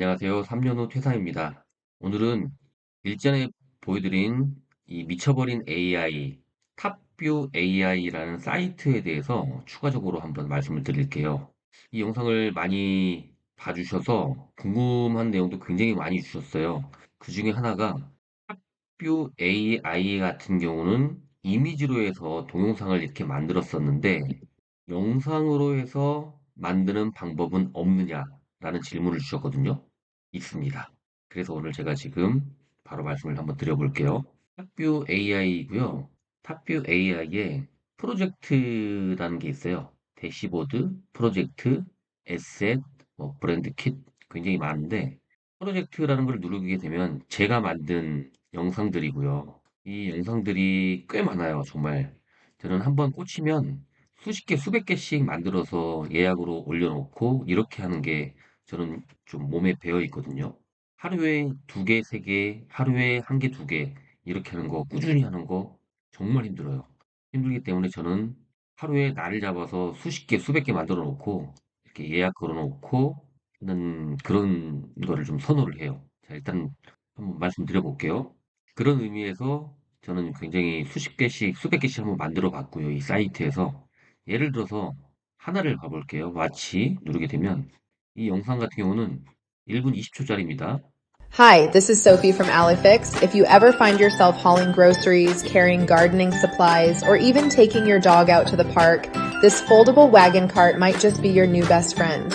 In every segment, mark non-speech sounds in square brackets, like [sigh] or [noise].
안녕하세요. 3년 후 퇴사입니다. 오늘은 일전에 보여드린 이 미쳐버린 AI, 탑뷰 AI라는 사이트에 대해서 추가적으로 한번 말씀을 드릴게요. 이 영상을 많이 봐주셔서 궁금한 내용도 굉장히 많이 주셨어요. 그 중에 하나가 탑뷰 AI 같은 경우는 이미지로 해서 동영상을 이렇게 만들었었는데 영상으로 해서 만드는 방법은 없느냐 라는 질문을 주셨거든요. 있습니다. 그래서 오늘 제가 지금 바로 말씀을 한번 드려볼게요. 탑뷰 AI고요. 탑뷰 AI에 프로젝트라는 게 있어요. 대시보드, 프로젝트, 에셋, 뭐 브랜드 킷 굉장히 많은데 프로젝트라는 걸 누르게 되면 제가 만든 영상들이고요. 이 영상들이 꽤 많아요, 정말. 저는 한번 꽂히면 수십 개, 수백 개씩 만들어서 예약으로 올려놓고 이렇게 하는 게 저는 좀 몸에 배어 있거든요. 하루에 두 개, 세 개, 하루에 한 개, 두 개, 이렇게 하는 거, 꾸준히 하는 거 정말 힘들어요. 힘들기 때문에 저는 하루에 날을 잡아서 수십 개, 수백 개 만들어 놓고, 이렇게 예약 걸어 놓고, 하는 그런 거를 좀 선호를 해요. 자, 일단 한번 말씀드려 볼게요. 그런 의미에서 저는 굉장히 수십 개씩, 수백 개씩 한번 만들어 봤고요. 이 사이트에서. 예를 들어서 하나를 봐볼게요. 마치 누르게 되면 이 영상 같은 경우는 1분 20초짜리입니다. Hi, this is Sophie from Alifix. If you ever find yourself hauling groceries, carrying gardening supplies, or even taking your dog out to the park, this foldable wagon cart might just be your new best friend.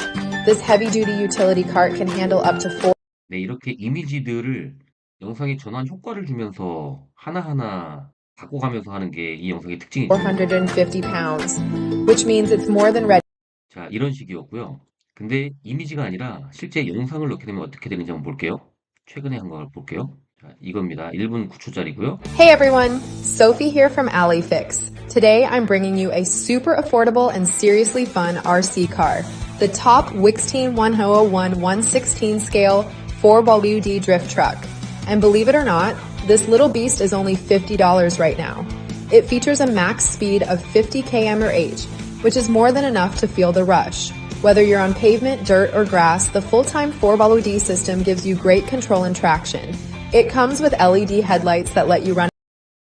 This heavy duty utility cart can handle up to four 네, 이렇게 이미지들을 영상에 전환 효과를 주면서 하나하나 바꿔가면서 하는 게 이 영상의 특징이죠. 450 pounds, which means it's more than ready. 자, 이런 식이었고요. 근데 이미지가 아니라 실제 영상을 넣게 되면 어떻게 되는지 한번 볼게요. 최근에 한 걸 볼게요. 자, 이겁니다. 1분 9초짜리고요. Hey everyone, Sophie here from Alifix. Today I'm bringing you a super affordable and seriously fun RC car. The top Wixteen 1001 116 scale 4WD drift truck. And believe it or not, this little beast is only $50 right now. It features a max speed of 50 km/h, which is more than enough to feel the rush. Whether you're on pavement, dirt, or grass, the full-time 4WD system gives you great control and traction. It comes with LED headlights that let you run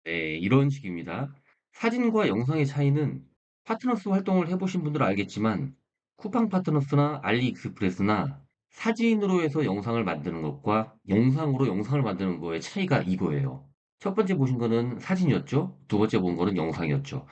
네, 이런 식입니다. 사진과 영상의 차이는 파트너스 활동을 해보신 분들은 알겠지만 쿠팡 파트너스나 알리익스프레스나 사진으로 해서 영상을 만드는 것과 영상으로 영상을 만드는 거의 차이가 이거예요. 첫 번째 보신 거는 사진이었죠. 두 번째 본 거는 영상이었죠.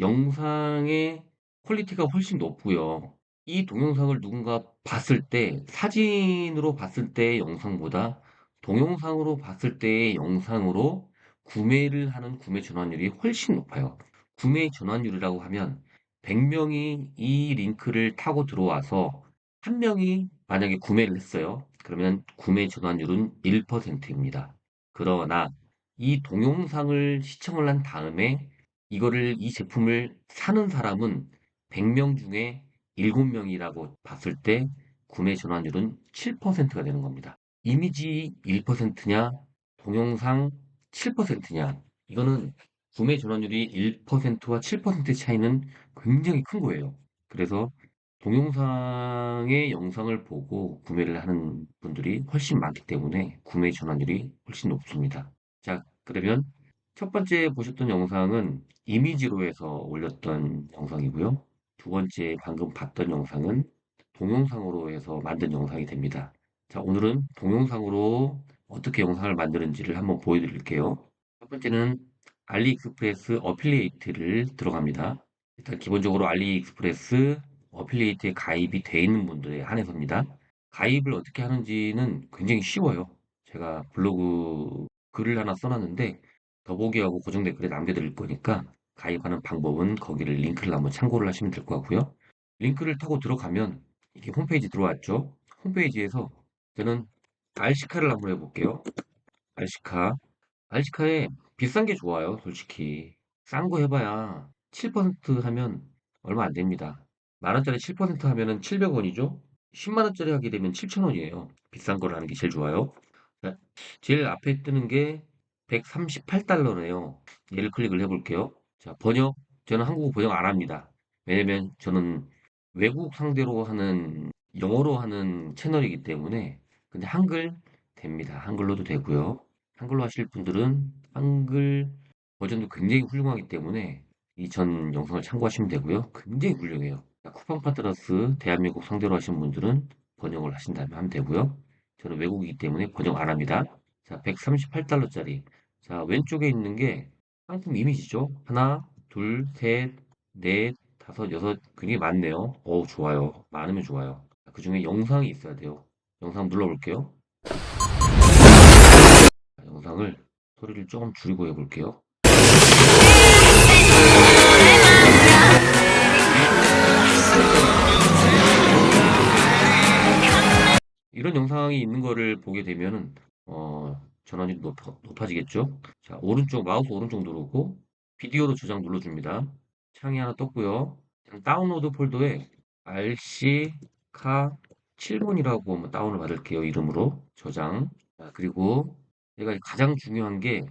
영상의 퀄리티가 훨씬 높고요. 이 동영상을 누군가 봤을 때 사진으로 봤을 때의 영상보다 동영상으로 봤을 때의 영상으로 구매를 하는 구매 전환율이 훨씬 높아요. 구매 전환율이라고 하면 100명이 이 링크를 타고 들어와서 한 명이 만약에 구매를 했어요. 그러면 구매 전환율은 1%입니다. 그러나 이 동영상을 시청을 한 다음에 이거를 이 제품을 사는 사람은 100명 중에 7명이라고 봤을 때 구매 전환율은 7%가 되는 겁니다. 이미지 1%냐, 동영상 7%냐, 이거는 구매 전환율이 1%와 7%의 차이는 굉장히 큰 거예요. 그래서 동영상의 영상을 보고 구매를 하는 분들이 훨씬 많기 때문에 구매 전환율이 훨씬 높습니다. 자, 그러면 첫 번째 보셨던 영상은 이미지로 해서 올렸던 영상이고요. 두 번째 방금 봤던 영상은 동영상으로 해서 만든 영상이 됩니다. 자, 오늘은 동영상으로 어떻게 영상을 만드는지를 한번 보여드릴게요. 첫 번째는 알리익스프레스 어필리에이트를 들어갑니다. 일단 기본적으로 알리익스프레스 어필리에이트에 가입이 돼 있는 분들에 한해서입니다. 가입을 어떻게 하는지는 굉장히 쉬워요. 제가 블로그 글을 하나 써놨는데 더보기하고 고정 댓글에 남겨드릴 거니까 가입하는 방법은 거기를 링크를 한번 참고를 하시면 될 것 같고요. 링크를 타고 들어가면 이게 홈페이지 들어왔죠. 홈페이지에서 저는 알시카를 한번 해볼게요. 알시카. 알시카에 비싼 게 좋아요, 솔직히. 싼 거 해봐야 7% 하면 얼마 안 됩니다. 만원짜리 7% 하면은 700원이죠? 10만원짜리 하게 되면 7천원이에요. 비싼 걸 하는 게 제일 좋아요. 자, 제일 앞에 뜨는 게 138달러네요. 얘를 클릭을 해볼게요. 자, 번역. 저는 한국어 번역 안 합니다. 왜냐면 저는 외국 상대로 하는 영어로 하는 채널이기 때문에 근데 한글 됩니다. 한글로도 되고요. 한글로 하실 분들은 한글 버전도 굉장히 훌륭하기 때문에 이 전 영상을 참고하시면 되고요. 굉장히 훌륭해요. 자, 쿠팡 파트너스 대한민국 상대로 하시는 분들은 번역을 하신 다음에 하면 되고요. 저는 외국이기 때문에 번역 안 합니다. 자, 138달러짜리. 자, 왼쪽에 있는 게 상품 이미지죠. 하나, 둘, 셋, 넷, 다섯, 여섯. 굉장히 많네요. 어우, 좋아요. 많으면 좋아요. 그 중에 영상이 있어야 돼요. 영상 눌러볼게요. 자, 영상을 소리를 조금 줄이고 해볼게요. 이런 영상이 있는 거를 보게 되면은 어, 전원이 높아, 높아지겠죠? 자, 오른쪽 마우스 오른쪽 누르고 비디오로 저장 눌러줍니다. 창이 하나 떴고요. 다운로드 폴더에 RC카 7번이라고 한번 다운을 받을게요. 이름으로 저장. 자, 그리고 제가 가장 중요한 게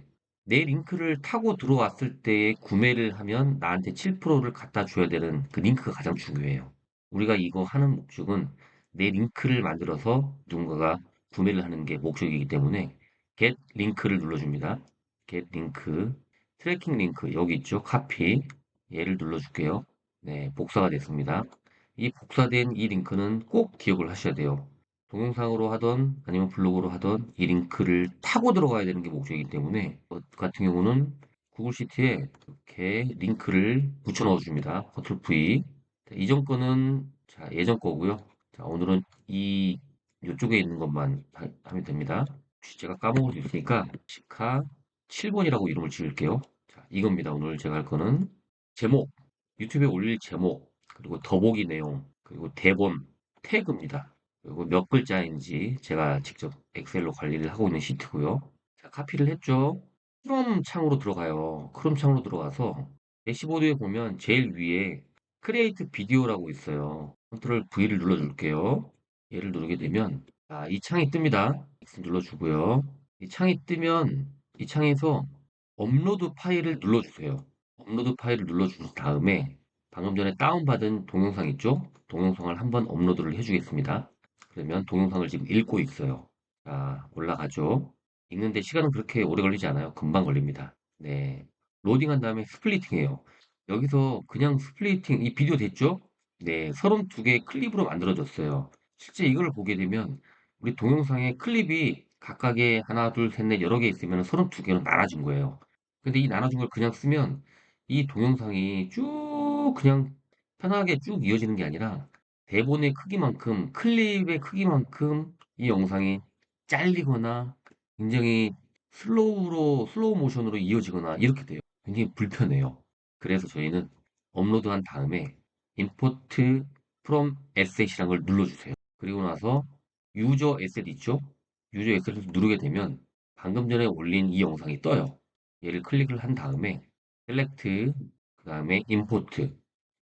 내 링크를 타고 들어왔을 때 구매를 하면 나한테 7%를 갖다 줘야 되는 그 링크가 가장 중요해요. 우리가 이거 하는 목적은 내 링크를 만들어서 누군가가 구매를 하는 게 목적이기 때문에 get 링크를 눌러줍니다. get 링크, 트래킹 링크 여기 있죠. 카피 얘를 눌러줄게요. 네, 복사가 됐습니다. 이 복사된 이 링크는 꼭 기억을 하셔야 돼요. 동영상으로 하던 아니면 블로그로 하던 이 링크를 타고 들어가야 되는 게 목적이기 때문에 저 같은 경우는 구글 시트에 이렇게 링크를 붙여 넣어 줍니다. 컨트롤 V 이전 거는 자, 예전 거고요. 자, 오늘은 이 이쪽에 있는 것만 하, 면 됩니다. 제가 까먹을 수 있으니까 시카 7번이라고 이름을 지을게요. 자, 이겁니다. 오늘 제가 할 거는 제목, 유튜브에 올릴 제목, 그리고 더보기 내용, 그리고 대본, 태그입니다. 그리고 몇 글자인지 제가 직접 엑셀로 관리를 하고 있는 시트고요. 자, 카피를 했죠. 크롬 창으로 들어가요. 크롬 창으로 들어가서 대시보드에 보면 제일 위에 크리에이트 비디오라고 있어요. 컨트롤 V를 눌러줄게요. 얘를 누르게 되면 자, 이 창이 뜹니다. X 눌러주고요. 이 창이 뜨면 이 창에서 업로드 파일을 눌러주세요. 업로드 파일을 눌러준 다음에 방금 전에 다운받은 동영상 있죠? 동영상을 한번 업로드를 해주겠습니다. 그러면 동영상을 지금 읽고 있어요. 자, 올라가죠. 읽는데 시간은 그렇게 오래 걸리지 않아요. 금방 걸립니다. 네. 로딩한 다음에 스플리팅 해요. 여기서 그냥 스플리팅, 이 비디오 됐죠? 네, 32개의 클립으로 만들어졌어요. 실제 이걸 보게 되면 우리 동영상에 클립이 각각의 하나, 둘, 셋, 넷 여러 개 있으면 32개로 나눠진 거예요. 근데 이 나눠진 걸 그냥 쓰면 이 동영상이 쭉 그냥 편하게 쭉 이어지는 게 아니라 대본의 크기만큼, 클립의 크기만큼 이 영상이 잘리거나 굉장히 슬로우로, 슬로우 모션으로 이어지거나 이렇게 돼요. 굉장히 불편해요. 그래서 저희는 업로드한 다음에 import from asset이라는 걸 눌러주세요. 그리고 나서 유저 에셋 있죠? 유저 에셋을 누르게 되면 방금 전에 올린 이 영상이 떠요. 얘를 클릭을 한 다음에 select 그 다음에 import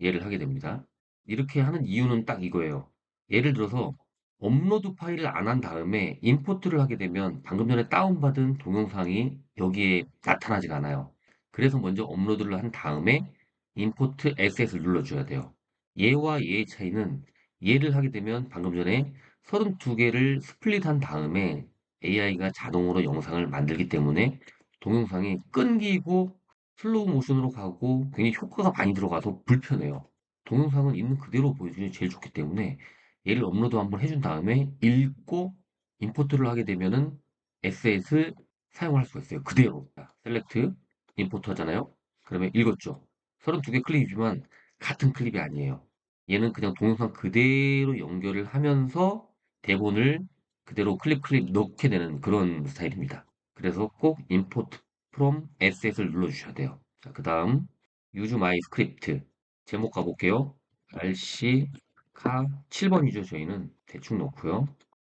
얘를 하게 됩니다. 이렇게 하는 이유는 딱 이거예요. 예를 들어서 업로드 파일을 안 한 다음에 임포트를 하게 되면 방금 전에 다운받은 동영상이 여기에 나타나지가 않아요. 그래서 먼저 업로드를 한 다음에 import asset을 눌러줘야 돼요. 얘와 얘의 차이는 얘를 하게 되면 방금 전에 32개를 스플릿한 다음에 AI가 자동으로 영상을 만들기 때문에 동영상이 끊기고 슬로우 모션으로 가고 굉장히 효과가 많이 들어가서 불편해요. 동영상은 있는 그대로 보여주는 게 제일 좋기 때문에 얘를 업로드 한번 해준 다음에 읽고 임포트를 하게 되면은 에셋을 사용할 수가 있어요. 그대로. 셀렉트 임포트 하잖아요. 그러면 읽었죠. 32개 클립이지만 같은 클립이 아니에요. 얘는 그냥 동영상 그대로 연결을 하면서 대본을 그대로 클립 클립 넣게 되는 그런 스타일입니다. 그래서 꼭 import from asset을 눌러주셔야 돼요. 자, 그 다음 use my script 제목 가볼게요. rc 카 7번이죠. 저희는 대충 넣고요.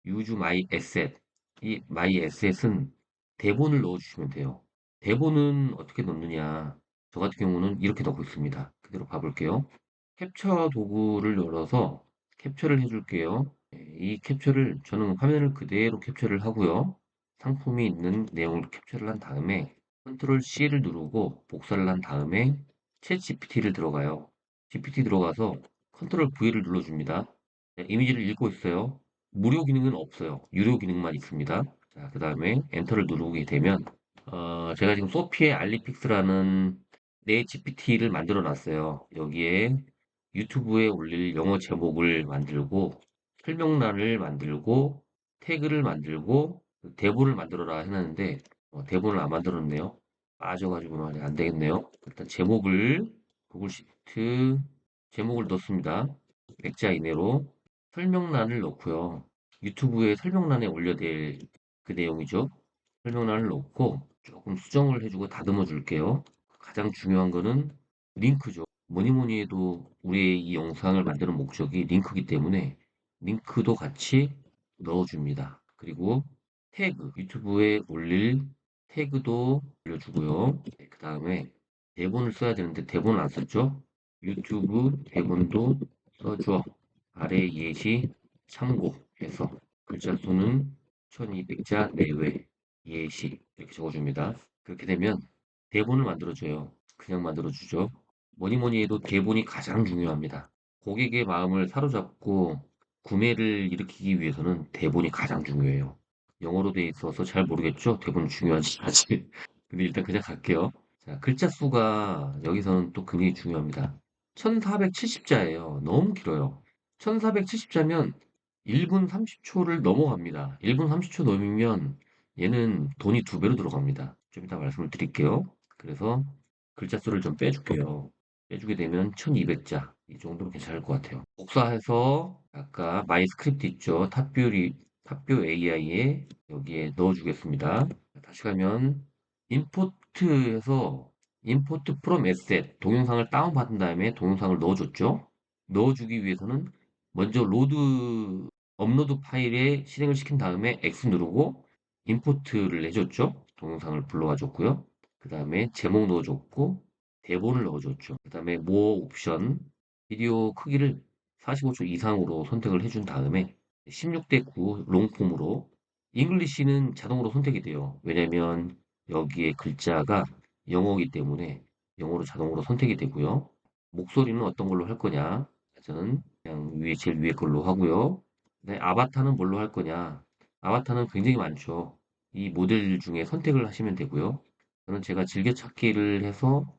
use my asset 이 my asset은 대본을 넣어주시면 돼요. 대본은 어떻게 넣느냐 저 같은 경우는 이렇게 넣고 있습니다. 그대로 봐볼게요. 캡처 도구를 열어서 캡처를 해줄게요. 네, 이 캡처를 저는 화면을 그대로 캡처를 하고요. 상품이 있는 내용을 캡처를 한 다음에 컨트롤 C를 누르고 복사를 한 다음에 챗 GPT를 들어가요. GPT 들어가서 컨트롤 V를 눌러줍니다. 네, 이미지를 읽고 있어요. 무료 기능은 없어요. 유료 기능만 있습니다. 자, 그 다음에 엔터를 누르게 되면 어, 제가 지금 소피의 알리픽스라는 내 GPT를 만들어 놨어요. 여기에 유튜브에 올릴 영어 제목을 만들고 설명란을 만들고 태그를 만들고 대본을 만들어라 해놨는데 어, 대본을 안 만들었네요. 빠져가지고 말이 안 되겠네요. 일단 제목을 구글 시트 제목을 넣습니다. 액자 이내로 설명란을 넣고요. 유튜브에 설명란에 올려야 될그 내용이죠. 설명란을 넣고 조금 수정을 해주고 다듬어 줄게요. 가장 중요한 거는 링크죠. 뭐니 뭐니 해도 우리의 이 영상을 만드는 목적이 링크이기 때문에 링크도 같이 넣어줍니다. 그리고 태그, 유튜브에 올릴 태그도 올려주고요. 그 다음에 대본을 써야 되는데 대본을 안 썼죠? 유튜브 대본도 써줘. 아래 예시 참고해서 글자 수는 1200자 내외 예시 이렇게 적어줍니다. 그렇게 되면 대본을 만들어줘요. 그냥 만들어주죠. 뭐니 뭐니 해도 대본이 가장 중요합니다. 고객의 마음을 사로잡고 구매를 일으키기 위해서는 대본이 가장 중요해요. 영어로 돼 있어서 잘 모르겠죠? 대본 중요한지 [laughs] 아직. 근데 일단 그냥 갈게요. 자, 글자 수가 여기서는 또 굉장히 중요합니다. 1470자예요. 너무 길어요. 1470자면 1분 30초를 넘어갑니다. 1분 30초 넘으면 얘는 돈이 두 배로 들어갑니다. 좀 이따 말씀을 드릴게요. 그래서 글자 수를 좀 빼줄게요. 빼주게 되면 1200자. 이 정도면 괜찮을 것 같아요. 복사해서 아까 마이 스크립트 있죠? 탑뷰리, 탑뷰 AI에 여기에 넣어주겠습니다. 다시 가면 임포트에서 임포트 프롬 에셋 동영상을 다운받은 다음에 동영상을 넣어줬죠. 넣어주기 위해서는 먼저 로드 업로드 파일에 실행을 시킨 다음에 X 누르고 임포트를 해줬죠. 동영상을 불러와 줬고요. 그 다음에 제목 넣어줬고 대본을 넣어줬죠. 그 다음에 모 옵션 비디오 크기를 45초 이상으로 선택을 해준 다음에 16대 9 롱폼으로 잉글리시는 자동으로 선택이 돼요. 왜냐면 여기에 글자가 영어이기 때문에 영어로 자동으로 선택이 되고요. 목소리는 어떤 걸로 할 거냐? 저는 그냥 위에 제일 위에 걸로 하고요. 네, 아바타는 뭘로 할 거냐? 아바타는 굉장히 많죠. 이 모델 중에 선택을 하시면 되고요. 저는 제가 즐겨찾기를 해서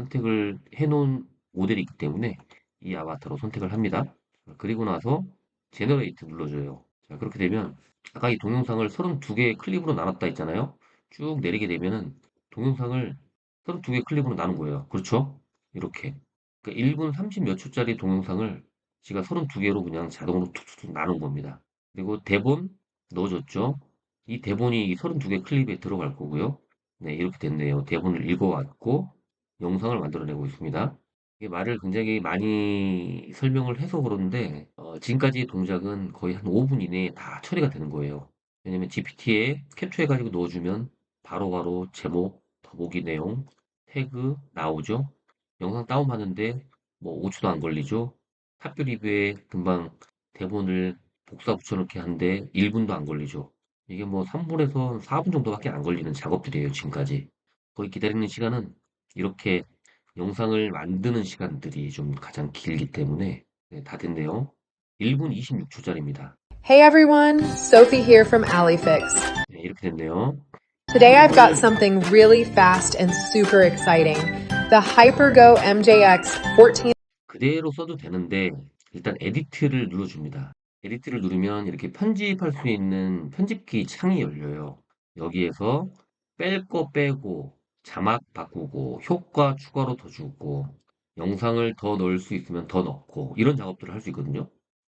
선택을 해놓은 모델이 있기 때문에 이 아바타로 선택을 합니다. 그리고 나서 제너레이트 눌러줘요. 자, 그렇게 되면 아까 이 동영상을 32개의 클립으로 나눴다 했잖아요. 쭉 내리게 되면은 동영상을 32개 클립으로 나눈 거예요. 그렇죠? 이렇게. 그러니까 1분 30 몇 초짜리 동영상을 제가 32개로 그냥 자동으로 툭툭툭 나눈 겁니다. 그리고 대본 넣어줬죠. 이 대본이 이 32개 클립에 들어갈 거고요. 네, 이렇게 됐네요. 대본을 읽어왔고 영상을 만들어내고 있습니다. 이게 말을 굉장히 많이 설명을 해서 그런데 어, 지금까지의 동작은 거의 한 5분 이내에 다 처리가 되는 거예요. 왜냐면 GPT에 캡처해가지고 넣어주면 바로 바로 제목, 더보기 내용, 태그 나오죠. 영상 다운받는데 뭐 5초도 안 걸리죠. 탑뷰 리뷰에 금방 대본을 복사 붙여넣기 하는데 1분도 안 걸리죠. 이게 뭐 3분에서 4분 정도밖에 안 걸리는 작업들이에요, 지금까지. 거의 기다리는 시간은 이렇게 영상을 만드는 시간들이 좀 가장 길기 때문에 네, 다 됐네요. 1분 26초짜리입니다. Hey everyone, Sophie here from AliFix. 네, 이렇게 됐네요. Today I've got something really fast and super exciting. The HyperGo MJX 14 그대로 써도 되는데 일단 에디트를 눌러줍니다. 에디트를 누르면 이렇게 편집할 수 있는 편집기 창이 열려요. 여기에서 뺄 거 빼고 자막 바꾸고 효과 추가로 더 주고 영상을 더 넣을 수 있으면 더 넣고 이런 작업들을 할 수 있거든요.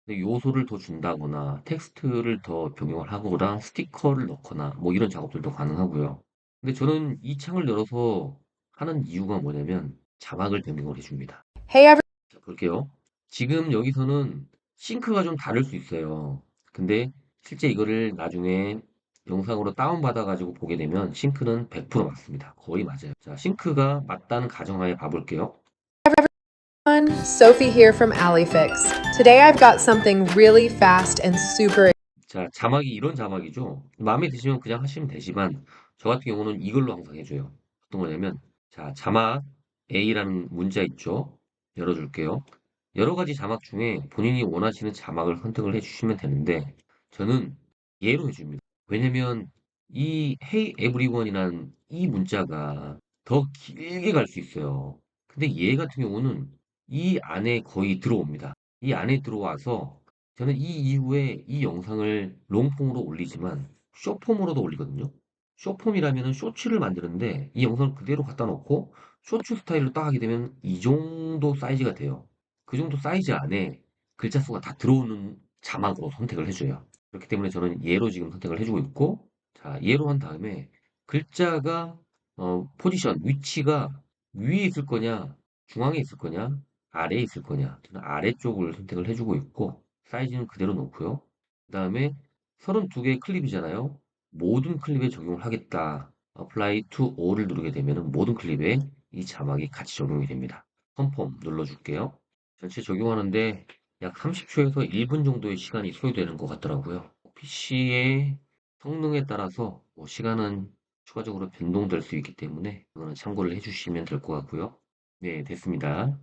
근데 요소를 더 준다거나 텍스트를 더 변경을 하거나 스티커를 넣거나 뭐 이런 작업들도 가능하고요. 근데 저는 이 창을 열어서 하는 이유가 뭐냐면 자막을 변경을 해줍니다. Hey everyone. 자, 볼게요. 지금 여기서는 싱크가 좀 다를 수 있어요. 근데 실제 이거를 나중에 영상으로 다운받아가지고 보게 되면 싱크는 100% 맞습니다. 거의 맞아요. 자, 싱크가 맞다는 가정하에 봐볼게요. Sophie here from AliFix. Today I've got something really fast and super 자, 자막이 이런 자막이죠. 마음에 드시면 그냥 하시면 되지만 저 같은 경우는 이걸로 항상 해줘요. 어떤 거냐면 자, 자막 A라는 문자 있죠. 열어줄게요. 여러 가지 자막 중에 본인이 원하시는 자막을 선택을 해주시면 되는데 저는 예로 해줍니다. 왜냐면 이 Hey Everyone이란 이 문자가 더 길게 갈 수 있어요. 근데 얘 같은 경우는 이 안에 거의 들어옵니다. 이 안에 들어와서 저는 이 이후에 이 영상을 롱폼으로 올리지만 숏폼으로도 올리거든요. 숏폼이라면 쇼츠를 만드는데 이 영상을 그대로 갖다 놓고 쇼츠 스타일로 딱 하게 되면 이 정도 사이즈가 돼요. 그 정도 사이즈 안에 글자 수가 다 들어오는 자막으로 선택을 해줘요. 그렇기 때문에 저는 얘로 지금 선택을 해주고 있고 자 얘로 한 다음에 글자가 어, 포지션 위치가 위에 있을 거냐 중앙에 있을 거냐 아래에 있을 거냐 저는 아래쪽을 선택을 해주고 있고 사이즈는 그대로 놓고요. 그 다음에 32개의 클립이잖아요. 모든 클립에 적용을 하겠다. apply to all을 누르게 되면 모든 클립에 이 자막이 같이 적용이 됩니다. 컨펌 눌러줄게요. 전체 적용하는데 약 30초에서 1분 정도의 시간이 소요되는 것 같더라고요. PC의 성능에 따라서 뭐 시간은 추가적으로 변동될 수 있기 때문에 그거는 참고를 해주시면 될 것 같고요. 네, 됐습니다.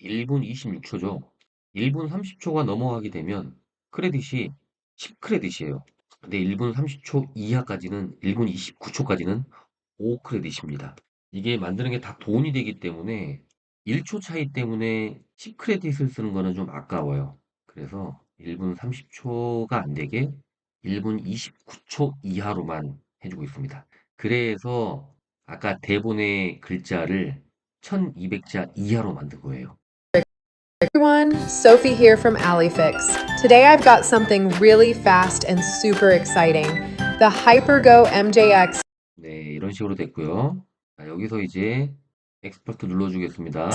1분 26초죠. 1분 30초가 넘어가게 되면 크레딧이 10크레딧이에요. 근데 1분 30초 이하까지는 1분 29초까지는 5크레딧입니다. 이게 만드는 게 다 돈이 되기 때문에 1초 차이 때문에 10크레딧을 쓰는 거는 좀 아까워요. 그래서 1분 30초가 안 되게 1분 29초 이하로만 해주고 있습니다. 그래서 아까 대본의 글자를 1200자 이하로 만든 거예요. everyone, Sophie here from AliFix. Today I've got something really fast and super exciting. The HyperGo MJX 네, 이런 식으로 됐고요. 자, 여기서 이제 엑스퍼트 눌러주겠습니다.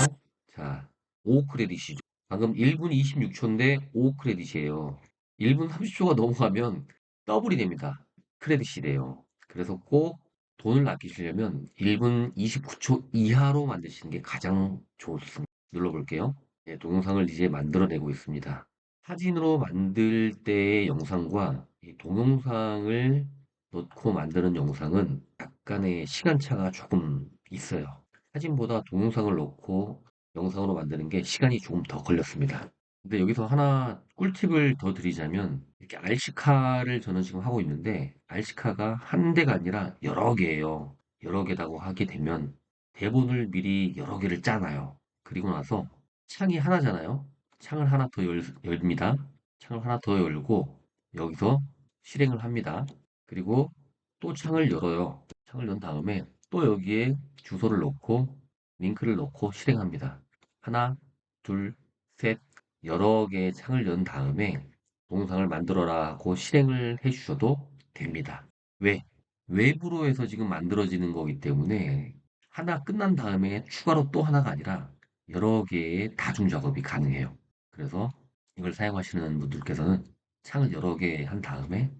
자, 5크레딧이죠. 방금 1분 26초인데 5크레딧이에요. 1분 30초가 넘어가면 더블이 됩니다. 크레딧이 돼요. 그래서 꼭 돈을 아끼시려면 1분 29초 이하로 만드시는 게 가장 좋습니다. 눌러볼게요. 네, 동영상을 이제 만들어내고 있습니다. 사진으로 만들 때의 영상과 이 동영상을 넣고 만드는 영상은 약간의 시간차가 조금 있어요. 사진보다 동영상을 넣고 영상으로 만드는 게 시간이 조금 더 걸렸습니다. 근데 여기서 하나 꿀팁을 더 드리자면 이렇게 RC카를 저는 지금 하고 있는데 RC카가 한 대가 아니라 여러 개예요. 여러 개라고 하게 되면 대본을 미리 여러 개를 짜놔요. 그리고 나서 창이 하나잖아요. 창을 하나 더 열, 열입니다. 창을 하나 더 열고 여기서 실행을 합니다. 그리고 또 창을 열어요. 창을 연 다음에 또 여기에 주소를 넣고 링크를 넣고 실행합니다. 하나, 둘, 셋, 여러 개의 창을 연 다음에 동영상을 만들어라 하고 실행을 해주셔도 됩니다. 왜? 외부로 해서 지금 만들어지는 거기 때문에 하나 끝난 다음에 추가로 또 하나가 아니라 여러 개의 다중 작업이 가능해요. 그래서 이걸 사용하시는 분들께서는 창을 여러 개 한 다음에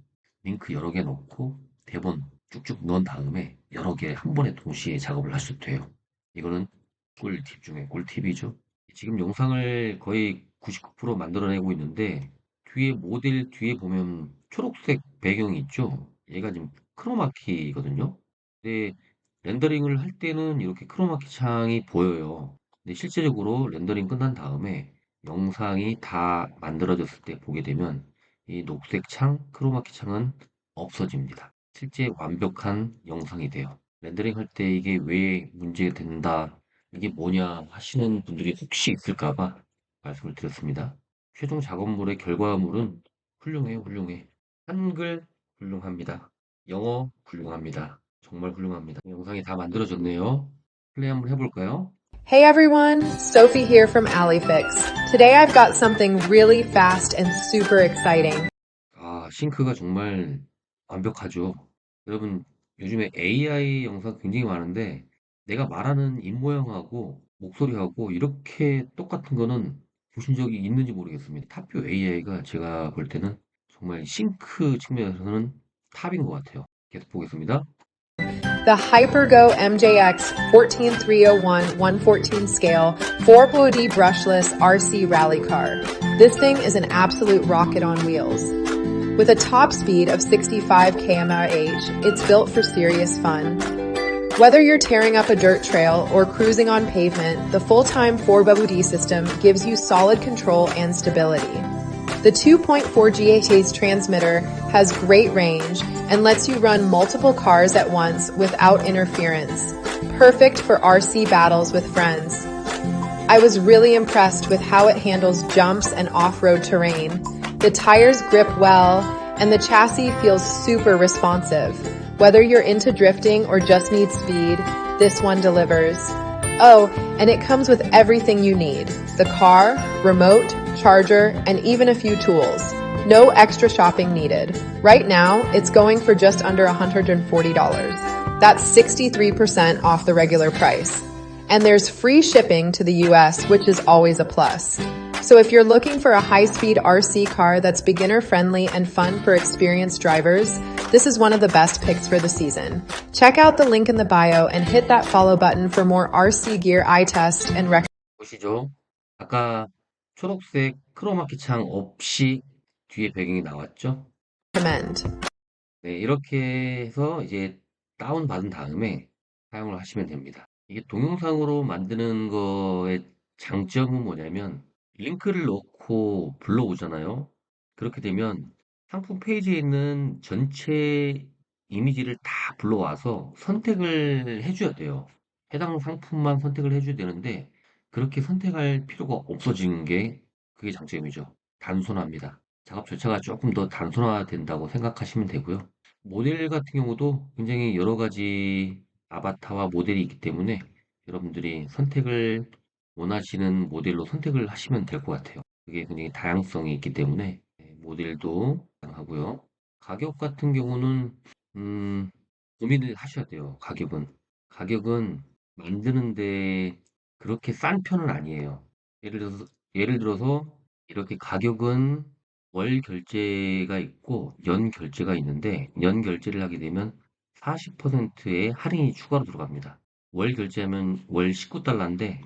링크 여러 개 넣고 대본 쭉쭉 넣은 다음에 여러 개 한 번에 동시에 작업을 할수 돼요. 이거는 꿀팁 중에 꿀팁이죠. 지금 영상을 거의 99% 만들어내고 있는데 뒤에 모델 뒤에 보면 초록색 배경이 있죠. 얘가 지금 크로마키거든요. 근데 렌더링을 할 때는 이렇게 크로마키 창이 보여요. 근데 실제적으로 렌더링 끝난 다음에 영상이 다 만들어졌을 때 보게 되면 이 녹색 창, 크로마키 창은 없어집니다. 실제 완벽한 영상이 돼요. 렌더링 할 때 이게 왜 문제가 된다, 이게 뭐냐 하시는 분들이 혹시 있을까 봐 말씀을 드렸습니다. 최종 작업물의 결과물은 훌륭해요, 훌륭해. 한글 훌륭합니다. 영어 훌륭합니다. 정말 훌륭합니다. 영상이 다 만들어졌네요. 플레이 한번 해볼까요? Hey everyone, Sophie here from AliFix. Today I've got something really fast and super exciting. 아, 싱크가 정말 완벽하죠. 여러분, 요즘에 AI 영상 굉장히 많은데 내가 말하는 입모양하고 목소리하고 이렇게 똑같은 거는 보신 적이 있는지 모르겠습니다. 탑뷰 AI가 제가 볼 때는 정말 싱크 측면에서는 탑인 것 같아요. 계속 보겠습니다. The HyperGo MJX 14301 114 scale 4POD brushless RC rally car. This thing is an absolute rocket on wheels. With a top speed of 65 km/h, it's built for serious fun. Whether you're tearing up a dirt trail or cruising on pavement, the full-time 4WD system gives you solid control and stability. The 2.4 GHz transmitter has great range and lets you run multiple cars at once without interference. Perfect for RC battles with friends. I was really impressed with how it handles jumps and off-road terrain. The tires grip well and the chassis feels super responsive. Whether you're into drifting or just need speed, this one delivers. Oh, and it comes with everything you need. The car, remote, charger, and even a few tools. No extra shopping needed. Right now, it's going for just under $140. That's 63% off the regular price. And there's free shipping to the US, which is always a plus. So if you're looking for a high-speed RC car that's beginner-friendly and fun for experienced drivers, this is one of the best picks for the season. Check out the link in the bio and hit that follow button for more RC gear eye test and 보시죠. 아까 초록색 크로마키 창 없이 뒤에 배경이 나왔죠? recommend. 네, 이렇게 해서 이제 다운 받은 다음에 사용을 하시면 됩니다. 이게 동영상으로 만드는 거의 장점은 뭐냐면 링크를 넣고 불러오잖아요. 그렇게 되면 상품 페이지에 있는 전체 이미지를 다 불러와서 선택을 해줘야 돼요. 해당 상품만 선택을 해줘야 되는데 그렇게 선택할 필요가 없어지는 게 그게 장점이죠. 단순합니다. 작업 절차가 조금 더 단순화된다고 생각하시면 되고요. 모델 같은 경우도 굉장히 여러 가지 아바타와 모델이 있기 때문에 여러분들이 선택을 원하시는 모델로 선택을 하시면 될 것 같아요. 그게 굉장히 다양성이 있기 때문에 네, 모델도 다양하고요. 가격 같은 경우는 음, 고민을 하셔야 돼요. 가격은. 가격은 만드는데 그렇게 싼 편은 아니에요. 예를 들어서, 예를 들어서 이렇게 가격은 월 결제가 있고 연 결제가 있는데 연 결제를 하게 되면 40%의 할인이 추가로 들어갑니다. 월 결제하면 월 19달러인데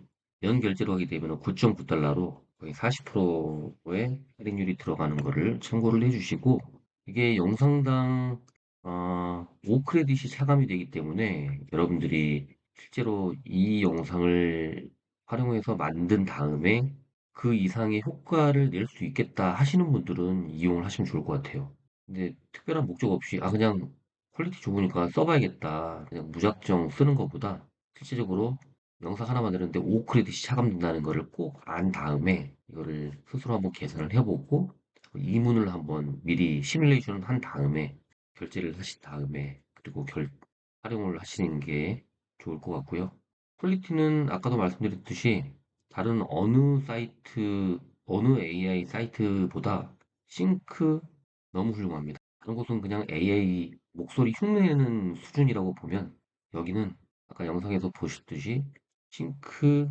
연 결제로 하게 되면 9.9달러로 거의 40%의 할인율이 들어가는 거를 참고를 해주시고 이게 영상당 어, 5크레딧이 차감이 되기 때문에 여러분들이 실제로 이 영상을 활용해서 만든 다음에 그 이상의 효과를 낼 수 있겠다 하시는 분들은 이용을 하시면 좋을 것 같아요. 근데 특별한 목적 없이 아 그냥 퀄리티 좋으니까 써봐야겠다. 그냥 무작정 쓰는 것보다 실질적으로 영상 하나 만드는데 5크레딧이 차감된다는 거를 꼭안 다음에 이거를 스스로 한번 계산을 해보고 이문을 한번 미리 시뮬레이션을 한 다음에 결제를 하신 다음에 그리고 결, 활용을 하시는 게 좋을 것 같고요. 퀄리티는 아까도 말씀드렸듯이 다른 어느 사이트, 어느 AI 사이트보다 싱크 너무 훌륭합니다. 다른 곳은 그냥 AI 목소리 흉내내는 수준이라고 보면 여기는 아까 영상에서 보셨듯이 싱크,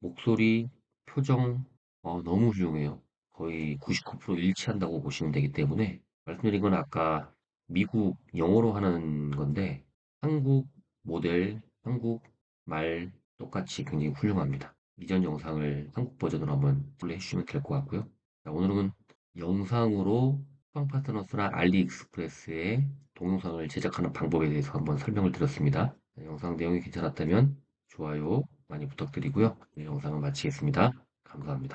목소리, 표정 어, 너무 훌륭해요. 거의 99% 일치한다고 보시면 되기 때문에 말씀드린 건 아까 미국 영어로 하는 건데 한국 모델, 한국 말 똑같이 굉장히 훌륭합니다. 이전 영상을 한국 버전으로 한번 플레이 해주시면 될 것 같고요. 자, 오늘은 영상으로 쿠팡 파트너스나 알리익스프레스의 동영상을 제작하는 방법에 대해서 한번 설명을 드렸습니다. 자, 영상 내용이 괜찮았다면 좋아요 많이 부탁드리고요. 네, 영상을 마치겠습니다. 감사합니다.